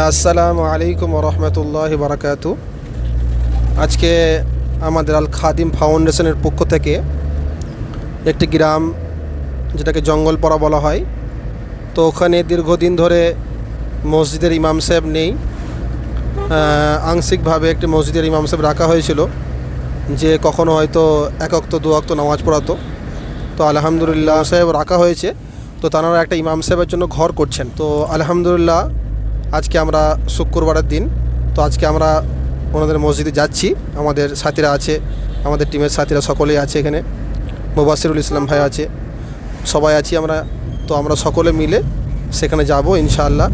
আসসালামু আলাইকুম রহমতুল্লাহ বারাকাতু আজকে আমাদের আল খাদিম ফাউন্ডেশনের পক্ষ থেকে একটি গ্রাম, যেটাকে জঙ্গলপাড়া বলা হয়, তো ওখানে দীর্ঘদিন ধরে মসজিদের ইমাম সাহেব নেই। আংশিকভাবে একটি মসজিদের ইমাম সাহেব রাখা হয়েছিল, যে কখনো হয়তো এক অক্ত, দু অক্ত নামাজ পড়াতো। তো আলহামদুলিল্লাহ সাহেব রাখা হয়েছে, তো তারা একটা ইমাম সাহেবের জন্য ঘর করছেন। তো আলহামদুলিল্লাহ আজকে আমরা শুক্রবারের দিন, তো আজকে আমরা ওনাদের মসজিদে যাচ্ছি। আমাদের সাথীরা আছে, আমাদের টিমের সাথীরা সকলেই আছে এখানে। মুবাসিরুল ইসলাম ভাই আছে, সবাই আছি আমরা। তো আমরা সকলে মিলে সেখানে যাব ইনশাআল্লাহ।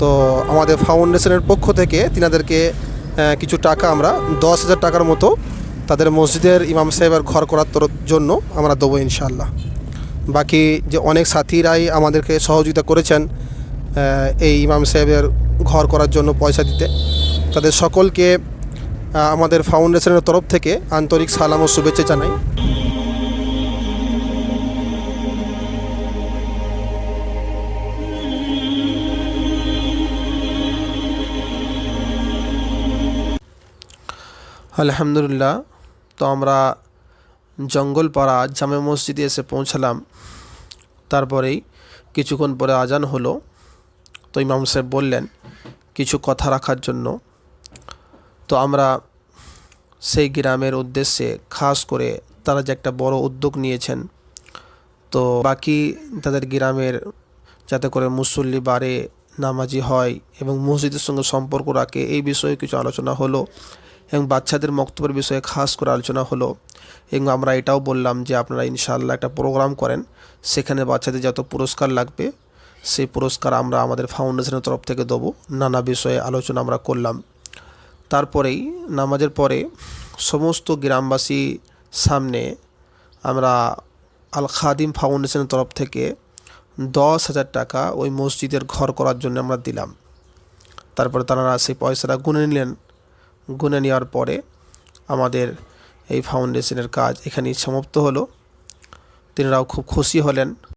তো আমাদের ফাউন্ডেশনের পক্ষ থেকে তিনাদেরকে কিছু টাকা আমরা দশ হাজার টাকার মতো তাদের মসজিদের ইমাম সাহেবের ঘর করার জন্য আমরা দেবো ইনশাআল্লাহ। বাকি যে অনেক সাথীরাই আমাদেরকে সহযোগিতা করেছেন এই ইমাম সাহেবের ঘর করার জন্য পয়সা দিতে। তাদের সকলকে আমাদের ফাউন্ডেশনের তরফ থেকে আন্তরিক সালাম ও শুভেচ্ছা জানাই। আলহামদুলিল্লাহ, তো আমরা জঙ্গলপাড়া জামে মসজিদে এসে পৌঁছালাম। তারপরেই কিছুক্ষণ পরে আজান হলো। তো ইমাম সাহেব বললেন কিছু কথা রাখার জন্য। তো আমরা সেই গ্রামের উদ্দেশ্যে খাস করে তারা যে একটা বড় উদ্যোগ নিয়েছেন, তো বাকি তাদের গ্রামের যাতে করে মুসল্লি বাড়ে নামাজি হয় এবং মসজিদের সঙ্গে সম্পর্ক রাখে, এই বিষয়ে কিছু আলোচনা হলো এবং বাচ্চাদের বক্তব্যের বিষয়ে খাস করে আলোচনা হলো। এবং আমরা এটাও বললাম যে আপনারা ইনশাআল্লাহ একটা প্রোগ্রাম করেন, সেখানে বাচ্চাদের যত পুরস্কার লাগবে সেই পুরস্কার আমরা আমাদের ফাউন্ডেশনের তরফ থেকে দেবো। নানা বিষয়ে আলোচনা আমরা করলাম। তারপরেই নামাজের পরে সমস্ত গ্রামবাসী সামনে আমরা আল খাদিম ফাউন্ডেশনের তরফ থেকে দশ হাজার টাকা ওই মসজিদের ঘর করার জন্য আমরা দিলাম। তারপরে তারা সেই পয়সাটা গুনে নিলেন। গুনে নেওয়ার পরে আমাদের এই ফাউন্ডেশনের কাজ এখানেই সমাপ্ত হলো। তিনারাও খুব খুশি হলেন।